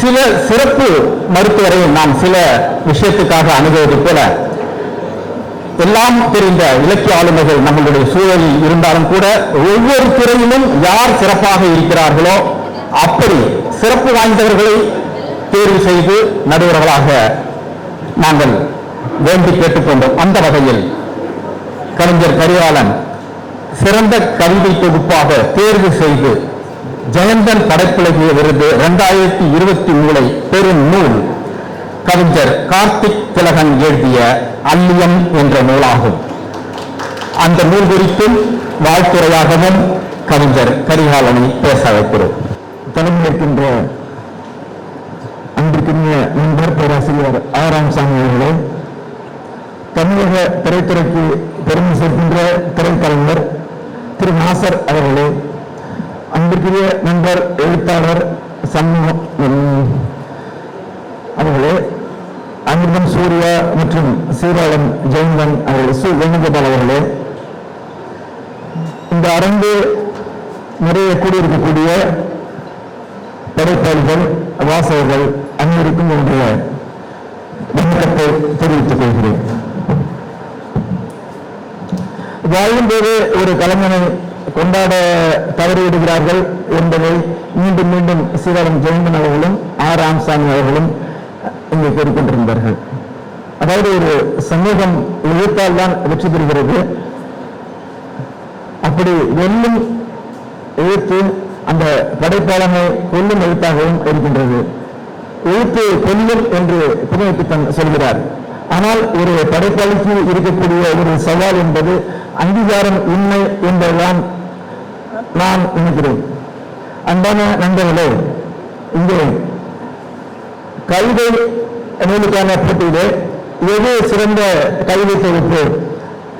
சில சிறப்பு மருத்துவரை நாம் சில விஷயத்துக்காக அணுகுவது போல எல்லாம் தெரிந்த இலக்கிய ஆளுமைகள் நம்மளுடைய சூழலில் இருந்தாலும் கூட ஒவ்வொரு துறையிலும் யார் சிறப்பாக இருக்கிறார்களோ அப்படி சிறப்பு வாய்ந்தவர்களை தேர்வு செய்து நடுவர்களாக நாங்கள் வேண்டி கேட்டுக்கொண்டோம். அந்த வகையில் கவிஞர் கரிகாலன் சிறந்த கவிதை தொகுப்பாக தேர்வு செய்து ஜெயந்தன் படைப்பிலகிய விருது இரண்டாயிரத்தி இருபத்தி மூளை பெரும் நூல். கவிஞர் கார்த்திக் திலகன் எழுதிய அல்லியம் என்ற நூலாகும். அந்த நூல் குறித்தும் வாழ்த்துறையாகவும் கவிஞர் கரிகாலனை பேச வைக்கிறோம். தலைமையேற்கின்ற அன்பிற்குரிய நண்பர் பேராசிரியர் ஆராம் சாமி அவர்களே தமிழக திரைத்துறைக்கு பெருமை சேர்க்கின்ற திரைக்கலைஞர் திரு நாசர் அவர்களே அன்பிற்குரிய நண்பர் எழுத்தாளர் சண்முகம் அவர்களே அமிர்தம் சூர்யா மற்றும் சீராளன் ஜெயந்தன் அவர்கள் சு. வேணுகோபால் அவர்களே இந்த அரங்கு நிறைய கூடியிருக்கக்கூடிய படைப்பாளிகள் வாசகர்கள் அனைவருக்கும் என்னுடைய வணக்கத்தை தெரிவித்துக் கொள்கிறேன். வாழும்போது ஒரு கலைஞனை கொண்டாட தவறிவிடுகிறார்கள் என்பதை மீண்டும் மீண்டும் சீதாராம் ஜெயந்தன் அவர்களும் ஆர் ராமசாமி அவர்களும் இங்கே கூறிக்கொண்டிருந்தார்கள் அதாவது ஒரு சமூகம் எழுத்தால் தான் வெற்றி பெறுகிறது. அப்படி வெல்லும் எழுத்து அந்த படைப்பாளனை கொல்லும் எழுத்தாகவும் இருக்கின்றது. எழுத்து கொல்லும் என்று புதுமைப்பித்தன் சொல்கிறார். ஆனால் ஒரு படைப்பாளிக்கு இருக்கக்கூடிய ஒரு சவால் என்பது அங்கீகாரம் உண்மை என்பதுதான் நான் நினைக்கிறேன் அன்பான நண்பர்களே இங்கே கவிதை நூலுக்கான போட்டியிலே எது சிறந்த கவிதை தொகுப்பு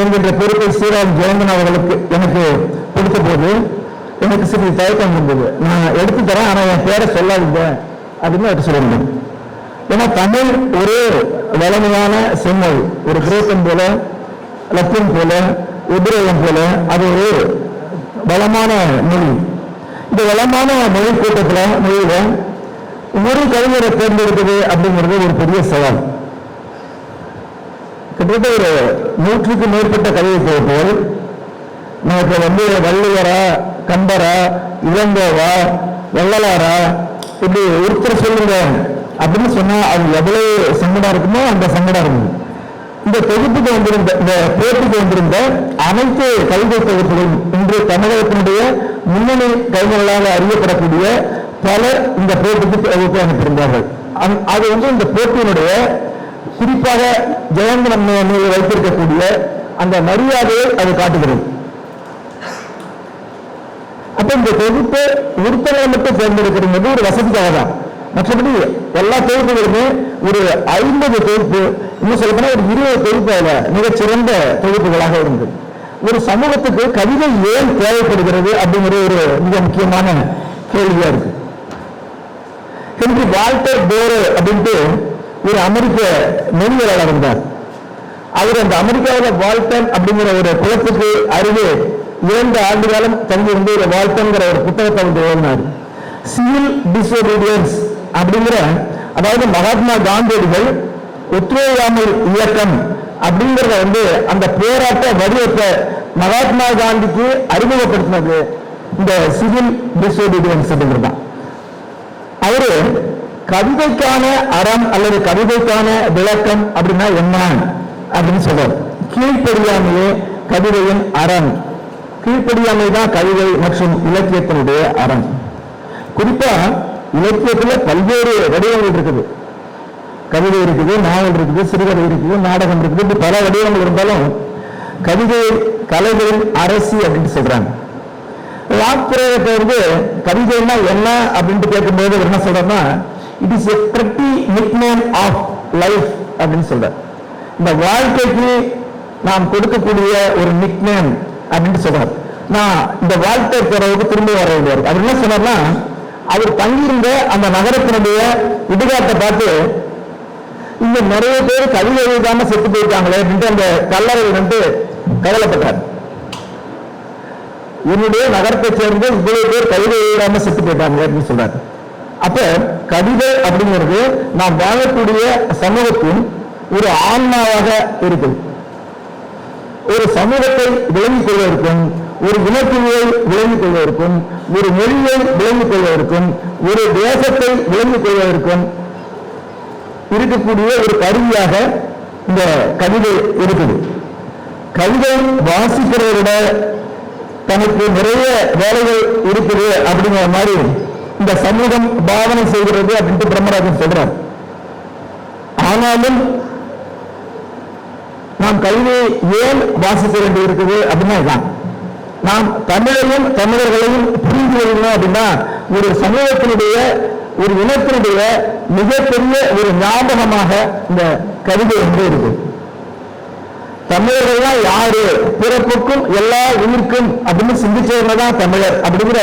என்கின்ற பொறுப்பை ஸ்ரீராம் ஜெயந்தன் அவர்களுக்கு எனக்கு கொடுத்த போது எனக்கு சிறிது தயக்கம் இருந்தது. நான் எடுத்து தரேன் ஆனால் என் பேரை சொல்லாதீங்க அப்படின்னு அவர் சொல்லணும் ஏன்னா தமிழ் ஒரு வளமையான செம்மொழி. ஒரு கிரேக்கம் போல லத்தீன் போல உதிரகம் போல அது ஒரு வளமான மொழி. இந்த வளமான மொழி கூட்டத்தில் மொழியில ஒரு கவிஞரை தேர்ந்தெடுப்பது அப்படிங்கிறது ஒரு பெரிய சவால். கிட்டத்தட்ட ஒரு நூற்றுக்கு மேற்பட்ட கவிதை போல் நமக்கு வந்து வள்ளுவரா கம்பரா இளங்கோவா வள்ளலாரா இப்படி ஒருத்தர் சொல்லுங்க அப்படின்னு சொன்னா அது எவ்வளவு சங்கடம் இருக்குமோ அந்த சங்கடம் இருக்கும் இந்த தொகுப்புக்கு வந்திருந்த இந்த போட்டிக்கு வந்திருந்த அனைத்து கவிதை தொகுப்புகளும் இன்று தமிழகத்தினுடைய முன்னணி கவிஞர்களாக அறியப்படக்கூடிய பல இந்த போட்டிக்கு தொகுப்பு அனுப்பியிருந்தார்கள். அந்- அது வந்து இந்த போட்டியினுடைய குறிப்பாக ஜெயந்தன் அண்ணன் மீது வைத்திருக்கக்கூடிய அந்த மரியாதையை அது காட்டுகிறது. அப்ப இந்த தொகுப்பு உறுப்பினரை மட்டும் தேர்ந்தெடுக்கிறது ஒரு வசதிக்காக தான் மற்றபடி எல்லா தொகுப்புகளுமே ஒரு ஐம்பது தொகுப்பு இன்னும் சொல்ல போனால் ஒரு இருபது தொகுப்பு மிகச்சிறந்த தொகுப்புகளாக இருந்தது. ஒரு சமூகத்துக்கு கவிதை ஏன் தேவைப்படுகிறது அப்படிங்கிற ஒரு மிக முக்கியமான கேள்வியா இருக்கு. ஹென்றி வால்டர் போரோ அப்படின்ட்டு ஒரு அமெரிக்க நெறியலாளர் இருந்தார். அவர் அந்த அமெரிக்காவில் வால்டன் அப்படிங்கிற ஒரு குளத்துக்கு அருகே இரண்டு ஆண்டு காலம் தங்கியிருந்து ஒரு வால்டன்கிற ஒரு புத்தகத்தை வந்து எழுதினார். சிவில் டிசோபீடியன்ஸ் அப்படிங்கிற அதாவது மகாத்மா காந்தியடிகள் ஒத்துழையாமை இயக்கம் அப்படிங்கிறத வந்து அந்த போராட்ட வடிவத்தை மகாத்மா காந்திக்கு அறிமுகப்படுத்தினது இந்த சிவில் டிசோபீடியன்ஸ் அப்படிங்கிறது தான். அவரு கவிதைக்கான அறம் அல்லது கவிதைக்கான விளக்கம் அப்படின்னா என்ன அப்படின்னு சொல்றாரு. கீழ்ப்படியாமையே கவிதையின் அறம். கீழ்ப்படியாமை தான் கவிதை மற்றும் இலக்கியத்தினுடைய அறம். குறிப்பா இலக்கியத்துல பல்வேறு வடிவங்கள் இருக்குது. கவிதை இருக்குது நாவல் இருக்குது சிறுகதை இருக்குது நாடகம் இருக்குது. இப்படி பல வடிவங்கள் இருந்தாலும் கவிதை கலைகளின் அரசி அப்படின்னு சொல்றாங்க. வாக்குப்பிரயோகத்தை வந்து கவிதைன்னா என்ன அப்படின்ட்டு கேட்கும்போது என்ன சொல்றோம்னா இட் இஸ் எ பிரட்டி நிக்னேம் ஆஃப் லைஃப் அப்படின்னு சொல்றார். இந்த வாழ்க்கைக்கு நாம் கொடுக்கக்கூடிய ஒரு நிக்னேம் அப்படின்னு சொல்றார். நான் இந்த வாழ்க்கை பிறகு திரும்ப வர வேண்டியது அவர் என்ன சொன்னார்னா அவர் தங்கியிருந்த அந்த நகரத்தினுடைய இடுகாட்டை பார்த்து இங்க நிறைய பேர் கவிதை எழுதாம செத்து போயிட்டாங்களே அப்படின்ட்டு அந்த கல்லறையில் வந்து கவலைப்பட்டார். என்னுடைய நகரத்தை சேர்ந்து இவ்வளவு பேர் கவிதை எழுதாம செத்து போயிட்டாங்க அப்படின்னு சொல்றாரு. அப்ப கவிதை அப்படிங்கிறது நாம் வாழக்கூடிய சமூகத்தின் ஒரு ஆன்மாவாக இருக்குது ஒரு சமூகத்தை விளங்கிக் கொள்வதற்கும் ஒரு இனக்குழுவை விளங்கிக் கொள்வதற்கும் ஒரு மொழியை விளங்கிக் கொள்வதற்கும் ஒரு தேசத்தை விளங்கிக் கொள்வதற்கும் இருக்கக்கூடிய ஒரு கருவியாக இந்த கவிதை இருக்குது. கவிதை வாசிக்கிறதை விட தனக்கு நிறைய வேலைகள் இருக்குது அப்படிங்கிற மாதிரி இந்த சமூகம் பாவனை செய்கிறது அப்படின்ட்டு பிரம்மராஜன் சொல்றார். ஆனாலும் நாம் கல்வியை ஏன் வாசிக்க வேண்டி இருக்குது அப்படின்னா நாம் தமிழையும் தமிழர்களையும் புரிந்து கொள்ளணும் அப்படின்னா ஒரு சமூகத்தினுடைய ஒரு இனத்தினுடைய மிகப்பெரிய ஒரு ஞாபகமாக இந்த கவிதை வந்து இருக்கு தமிழர்கள்லாம் யாரு? பிறப்புக்கும் எல்லா உயிருக்கும் அப்படின்னு சிந்திச்சவங்க தான் தமிழர் அப்படிங்கிற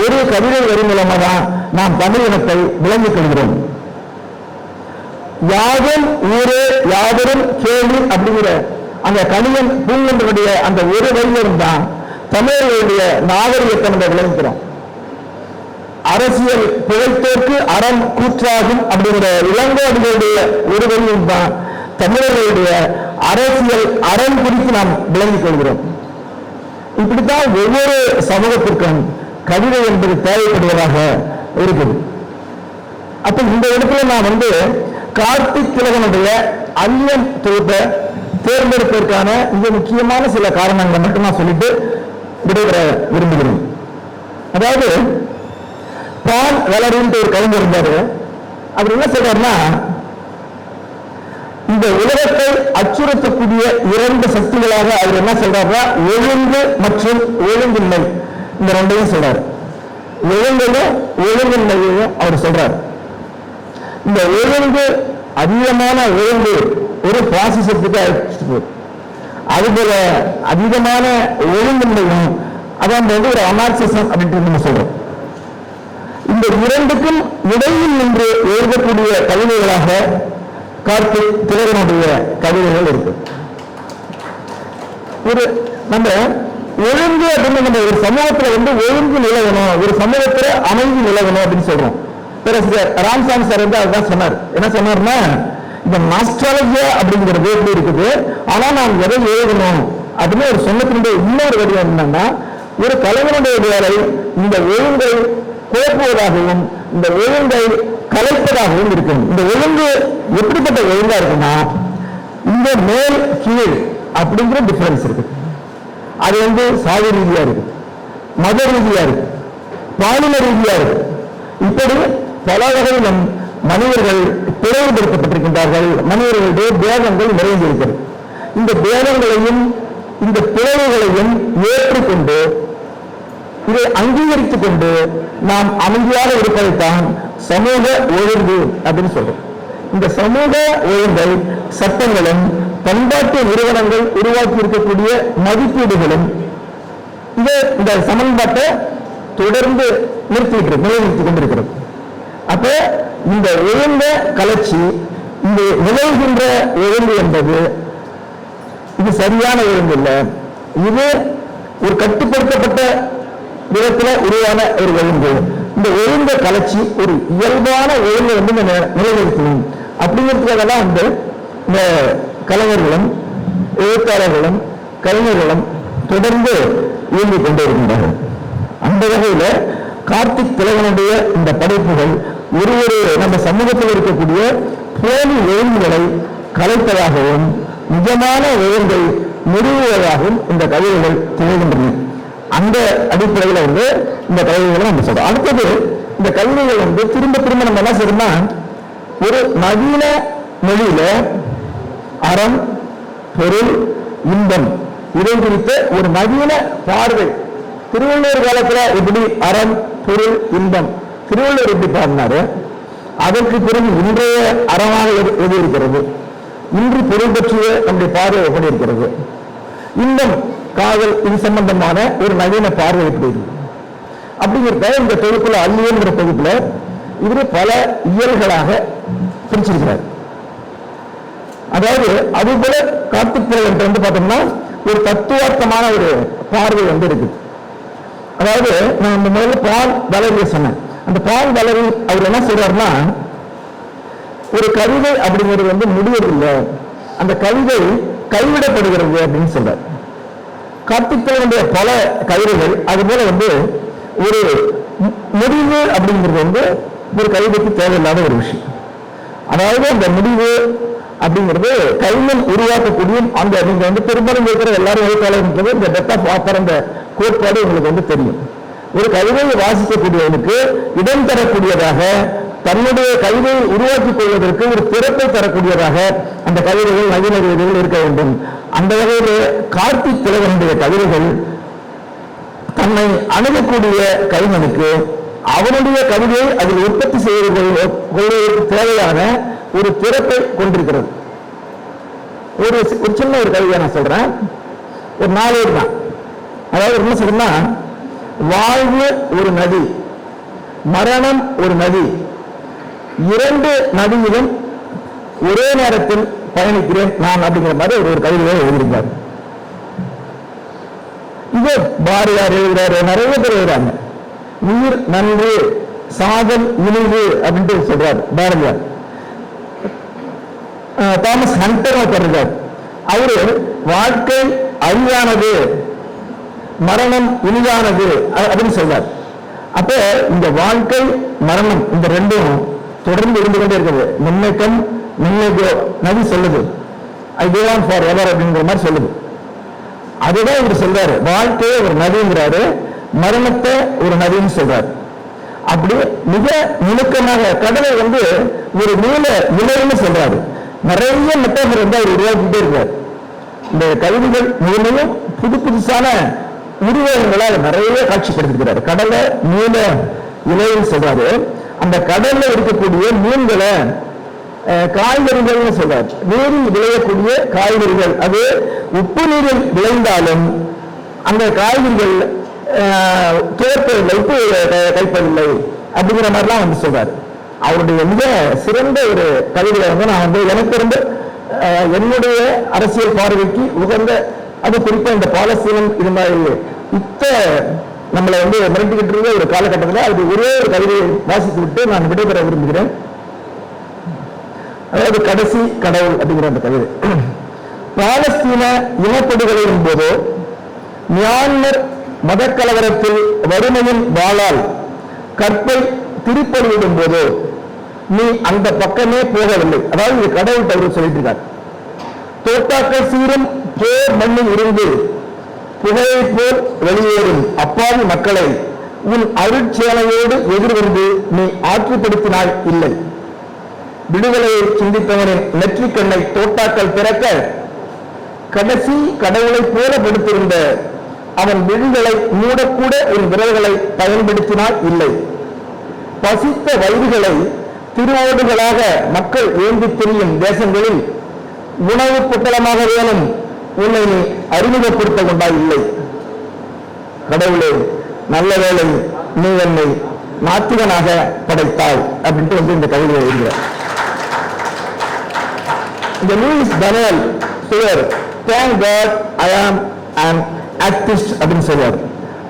ஒரு கவிதை வரி மூலமா தான் நாம் தமிழ் இனத்தை விளங்கிக் கொள்கிறோம். யாதும் ஊரே யாவரும் கேள்வி அப்படிங்கிற அந்த கணியன் பூங்கொன்றனுடைய அந்த ஒரு வரியிலும் தான் தமிழர்களுடைய நாகரிகத்தை நம்ம விளங்குகிறோம் அரசியல் பிழைத்தோர்க்கு அறம் கூற்றாகும் அப்படிங்கிற இளங்கோடிகளுடைய ஒரு தான் தமிழர்களுடைய அரசியல் அறம் குறித்து நாம் விளங்கிக் கொள்கிறோம். இப்படித்தான் ஒவ்வொரு சமூகத்திற்கும் கவிதை என்பது தேவைப்படுவதாக இருக்குது. அப்ப இந்த இடத்துல நான் வந்து கார்த்திக் திலகனுடைய அந்நியன் தொகுப்பை தேர்ந்தெடுப்பதற்கான மிக முக்கியமான சில காரணங்களை மட்டும் நான் சொல்லிட்டு விடைபெற விரும்புகிறேன். அதாவது பால் வளரின்ட்டு ஒரு கவிஞர் இருந்தாரு. அவர் என்ன சொல்றாருன்னா இந்த உலகத்தை அச்சுறுத்தக்கூடிய இரண்டு சக்திகளாக அவர் என்ன சொல்றாருன்னா ஒழுங்கு மற்றும் ஒழுங்கின்மை. இந்த ரெண்டையும் சொல்றாரு. ஒழுங்கையும் ஒழுங்கின்மையையும் அவர் சொல்றாரு. இந்த ஒழுங்கு அதிகமான ஒழுங்கு ஒரு பாசிசத்துக்கு அழைச்சிட்டு போகுது அதுபோல அதிகமான ஒழுங்கின்மையும் அதான் வந்து ஒரு அனார்சிசம் அப்படின்ட்டு நம்ம சொல்றோம். இந்த இரண்டுக்கும் இடையில் நின்று எழுதக்கூடிய கவிதைகளாக காத்து திலகனுடைய கவிதைகள் இருக்கு. ஒரு நம்ம ஒழுங்கு அப்படின்னு நம்ம ஒரு சமூகத்துல வந்து ஒழுங்கு நிலவணும் ஒரு சமூகத்துல அமைதி நிலவணும் அப்படின்னு சொல்றோம். பேரரசர் ராம்சாமி சார் வந்து அதுதான் சொன்னார். என்ன சொன்னார்னா இந்த மாஸ்ட்ராலஜியா அப்படிங்கிறது எப்படி இருக்குது. ஆனா நான் எதை எழுதணும் அப்படின்னு ஒரு சொன்னத்தினுடைய இன்னொரு வடிவம் என்னன்னா ஒரு கலைஞனுடைய வேலை இந்த ஒழுங்கை குழப்புவதாகவும் இந்த ஒழுங்கை கலைப்பதாகவும் இருக்கும். இந்த ஒழுங்கு எப்படிப்பட்ட ஒழுங்கா இருக்குன்னா இந்த மேல் கீழ் அப்படிங்கிற டிஃபரன்ஸ் இருக்கு. அது வந்து சாதி ரீதியா இருக்கு மத ரீதியா இருக்கு பாலின ரீதியா இருக்கு. இப்படி பல வகையிலும் மனிதர்கள் பிளவுபடுத்தப்பட்டிருக்கின்றார்கள். மனிதர்களுடைய பேதங்கள் நிறைந்திருக்கிறது. இந்த பேதங்களையும் இந்த பிளவுகளையும் ஏற்றுக்கொண்டு இதை அங்கீகரித்துக் கொண்டு நாம் அமைதியாக இருப்பதைத்தான் சமூக ஒழுங்கு அப்படின்னு சொல்றோம். இந்த சமூக ஒழுங்கை சட்டங்களும் பண்பாட்டு நிறுவனங்கள் உருவாக்கி இருக்கக்கூடிய மதிப்பீடுகளும் இது இந்த சமன்பாட்டை தொடர்ந்து நிறுத்திட்டு நிலைநிறுத்திக் கொண்டிருக்கிறது. அப்ப இந்த ஒழுங்க கலர்ச்சி இந்த நிலவுகின்ற ஒழுங்கு என்பது இது சரியான ஒழுங்கு இல்லை. இது ஒரு கட்டுப்படுத்தப்பட்ட விதத்துல உருவான ஒரு ஒழுங்கு. இந்த ஒழுங்க கலைச்சி ஒரு இயல்பான ஒழுங்கை வந்து நம்ம நிலைநிறுத்தணும். அப்படிங்கிறதுக்காக தான் வந்து இந்த கலைஞர்களும் எழுத்தாளர்களும் கலைஞர்களும் தொடர்ந்து இயங்கிக் கொண்டே இருக்கின்றார்கள். அந்த வகையில கார்த்திக் திலகனுடைய இந்த படைப்புகள் ஒரு ஒரு நம்ம சமூகத்தில் இருக்கக்கூடிய போலி ஒழுங்குகளை கலைப்பதாகவும் நிஜமான ஒழுங்கை நிறுவுவதாகவும் இந்த கவிதைகள் திகழ்கின்றன. அந்த அடிப்படையில் வந்து இந்த கல்விகளை நம்ம சொல்றோம். அடுத்தது இந்த கல்விகள் வந்து திரும்ப திரும்ப நம்ம என்ன செய்யணும்னா ஒரு நவீன மொழியில அறம் பொருள் இன்பம் இதை குறித்த ஒரு நவீன பார்வை. திருவள்ளுவர் காலத்துல எப்படி அறம் பொருள் இன்பம் திருவள்ளுவர் எப்படி பாடினாரு? அதற்கு பிறகு இன்றைய அறமாக எது எது இருக்கிறது? இன்று பொருள் பற்றிய நம்முடைய பார்வை எப்படி இருக்கிறது? இன்பம் காதல் இது சம்பந்தமான ஒரு நவீன பார்வை எப்படி இருக்கு அப்படிங்கிறத இந்த தொகுப்புல அல்லியல்ங்கிற தொகுப்புல இவரு பல இயல்களாக பிரிச்சிருக்கிறார். அதாவது அது போல கார்த்திக் வந்து பார்த்தோம்னா ஒரு தத்துவார்த்தமான ஒரு பார்வை வந்து இருக்குது. அதாவது நான் இந்த முதல்ல பால் வளரிய சொன்னேன். அந்த பால் வளரி அவர் என்ன சொல்றாருன்னா ஒரு கவிதை அப்படிங்கிறது வந்து முடிவதில்லை அந்த கவிதை கைவிடப்படுகிறது அப்படின்னு சொல்றார். கார்த்திகேயனுடைய பல கவிதைகள் அது போல வந்து ஒரு மு- முடிவு அப்படிங்கிறது வந்து ஒரு கவிதைக்கு தேவையில்லாத ஒரு விஷயம். அதாவது அந்த முடிவு அப்படிங்கிறது கைமன் உருவாக்கக்கூடிய அந்த நீங்க வந்து பெரும்பாலும் இருக்கிற எல்லாரும் எழுத்தாளர்ன்றது இந்த டெத் ஆஃப் ஆஃபர் அந்த கோட்பாடு உங்களுக்கு வந்து தெரியும். ஒரு கவிதையை வாசிக்கக்கூடியவனுக்கு இடம் தரக்கூடியதாக தன்னுடைய கவிதையை உருவாக்கிக் கொள்வதற்கு ஒரு திறப்பை தரக்கூடியதாக அந்த கவிதைகள் நவீன கவிதைகள் இருக்க வேண்டும். அந்த வகையில் கார்த்திக் தலைவனுடைய கவிதைகள் தன்னை அணுகக்கூடிய கவிஞனுக்கு அவனுடைய கவிதையை அதில் உற்பத்தி செய்து கொள்வதற்கு தேவையான ஒரு திறப்பை கொண்டிருக்கிறது. ஒரு ஒரு சின்ன ஒரு கவிதை நான் சொல்றேன். ஒரு நாலு தான். அதாவது என்ன சொல்றேன்னா வாழ்வு ஒரு நதி மரணம் ஒரு நதி. இரண்டு நதியிலும் ஒரே நேரத்தில் பயணிக்கிறேன் நான் அப்படிங்கிற மாதிரி ஒரு ஒரு கவிதையை எழுதியிருந்தார் இதோ பாரதியார் எழுதுறாரு நிறைய பேர் எழுதுறாங்க. உயிர் நன்று சாதல் இழிவு அப்படின்ட்டு சொல்றாரு பாரதியார். தாமஸ் ஹண்டர் ஒருத்தர் இருக்கார். அவரு வாழ்க்கை அழிவானது மரணம் இனிதானது அப்படின்னு சொல்றார். அப்ப இந்த வாழ்க்கை மரணம் இந்த ரெண்டும் தொடர்ந்து இருந்து கொண்டே இருக்கிறது முன்னேற்றம் முன்னேற்ற நதி சொல்லுது. ஐ கோவான் ஃபார் எவர் அப்படிங்கிற மாதிரி சொல்லுது. அதுதான் இவர் சொல்றாரு. வாழ்க்கையை ஒரு நதிங்கிறாரு. மரணத்தை ஒரு நதின்னு சொல்றாரு. அப்படி மிக நுணுக்கமாக கடலை வந்து ஒரு நீல நிலைன்னு சொல்றாரு. நிறைய மெட்டாமர் வந்து அவர் உருவாக்கிட்டே இருக்கார். இந்த கவிதைகள் முழுமையும் புது புதுசான உருவகங்களால் நிறைய காட்சிப்படுத்திருக்கிறார். கடலை நீல இலைன்னு சொல்றாரு. அந்த கடல்ல இருக்கக்கூடிய மீன்களை காய்கறிகள்னு சொல்றாரு. நீரில் விளையக்கூடிய காய்கறிகள். அது உப்பு நீரில் விளைந்தாலும் அந்த காய்கறிகள் அஹ், உப்பு கைப்பதில்லை அப்படிங்கிற மாதிரிலாம் வந்து சொல்றாரு. அவருடைய மிக சிறந்த ஒரு கவிதை வந்து நான் வந்து எனக்கு இருந்து என்னுடைய அரசியல் பார்வைக்கு உகந்த அது குறிப்பா இந்த பாலஸ்தீனம் இது மாதிரி இத்த நம்மளை வந்து மிரட்டிக்கிட்டு இருந்த ஒரு காலகட்டத்தில் அது ஒரே ஒரு கவிதையை வாசித்து விட்டு நான் விடைபெற விரும்புகிறேன். அதாவது கடைசி கடவுள் அப்படிங்கிற அந்த கவிதை. பாலஸ்தீன இனப்படுகொலையின் போதோ மியான்மர் மதக்கலவரத்தில் வறுமையின் வாழால் கற்பை திருப்பலியிடும் போதோ நீ அந்த பக்கமே போகவில்லை. அதாவது இது கடவுள் தவறு சொல்லிட்டு இருக்கார். தோட்டாக்கள் சீரும் போர் மண்ணில் இருந்து புகையை போல் வெளியேறும். அப்பாவி மக்களை உன் அருட்சேனையோடு எதிர்வந்து நீ ஆற்றுப்படுத்தினாய் இல்லை. விடுதலையை சிந்தித்தவனின் நெற்றிக் கண்ணை தோட்டாக்கள் திறக்க கடைசி கடவுளை போல படுத்திருந்த அவன் விழிகளை மூடக்கூட என் விரல்களை பயன்படுத்தினால் இல்லை. பசித்த வயிறுகளை திருவோடுகளாக மக்கள் ஏந்தி திரியும் தேசங்களில் உணவு பொட்டலமாக வேணும். உன்னை நீ அறிமுகப்படுத்த கொண்டா இல்லை. கடவுளே நல்ல வேளை நீ என்னை நாத்திகனாக படைத்தாய் அப்படின்ட்டு வந்து இந்த கவிதை எழுதுகிறார். இந்த லூயிஸ் தனல் சுவர் தேங்க் காட் ஐ ஆம் அன் ஆக்டிஸ்ட் அப்படின்னு சொல்லுவார்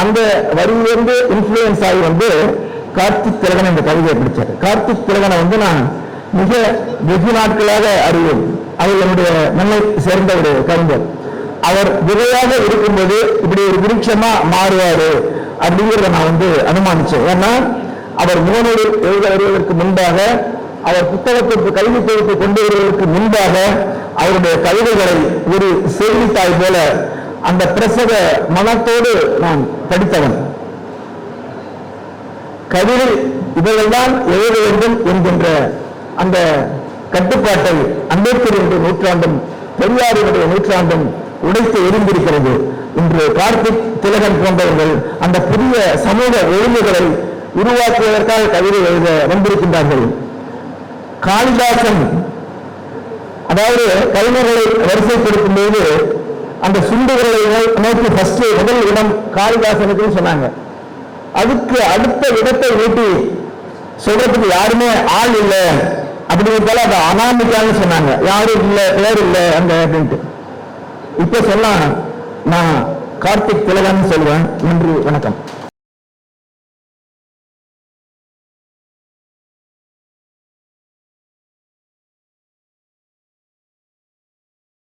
அந்த வரியிலிருந்து இன்ஃப்ளூயன்ஸ் ஆகி வந்து கார்த்திக் திலகன் இந்த கவிதையை பிடிச்சார் கார்த்திக் திலகனை வந்து நான் மிக வெகு நாட்களாக அறிவோம் அவர் என்னுடைய மண்ணை சேர்ந்த ஒரு கவிஞர். அவர் விதையாக இருக்கும்போது இப்படி ஒரு விருட்சமா மாறுவாரு அப்படிங்கிறத நான் வந்து அனுமானிச்சேன். ஏன்னா அவர் முகநூலில் எழுத வருவதற்கு முன்பாக அவர் புத்தகத்திற்கு கல்வி தொகுப்பு கொண்டு வருவதற்கு முன்பாக அவருடைய கவிதைகளை ஒரு செய்தித்தாய் போல அந்த பிரசவ மனத்தோடு நான் படித்தவன். கவிதை இவர்கள்தான் எழுத வேண்டும் என்கின்ற அந்த கட்டுப்பாட்டை அம்பேத்கருடைய நூற்றாண்டும் பெரியாருடைய நூற்றாண்டும் உடைத்து எரிந்திருக்கிறது இன்று கார்த்திக் திலகன் போன்றவர்கள் அந்த புதிய சமூக ஒழுங்குகளை உருவாக்குவதற்காக கவிதை எழுத வந்திருக்கின்றார்கள். காளிதாசன். அதாவது கலைஞர்களை வரிசைப்படுத்தும் போது அந்த சுண்டுகளை நோக்கி ஃபர்ஸ்ட் முதல் இடம் காளிதாசனுக்குன்னு சொன்னாங்க. அதுக்கு அடுத்த இடத்தை ஊட்டி சொல்றதுக்கு யாருமே ஆள் இல்லை. அப்படிங்கிறதால அதை அனாமிக்கான்னு சொன்னாங்க. யாரும் இல்லை பேர் இல்லை அந்த அப்படின்ட்டு. இப்ப சொன்னா நான் கார்த்திக் திலகன் சொல்லுவேன் நன்றி வணக்கம்.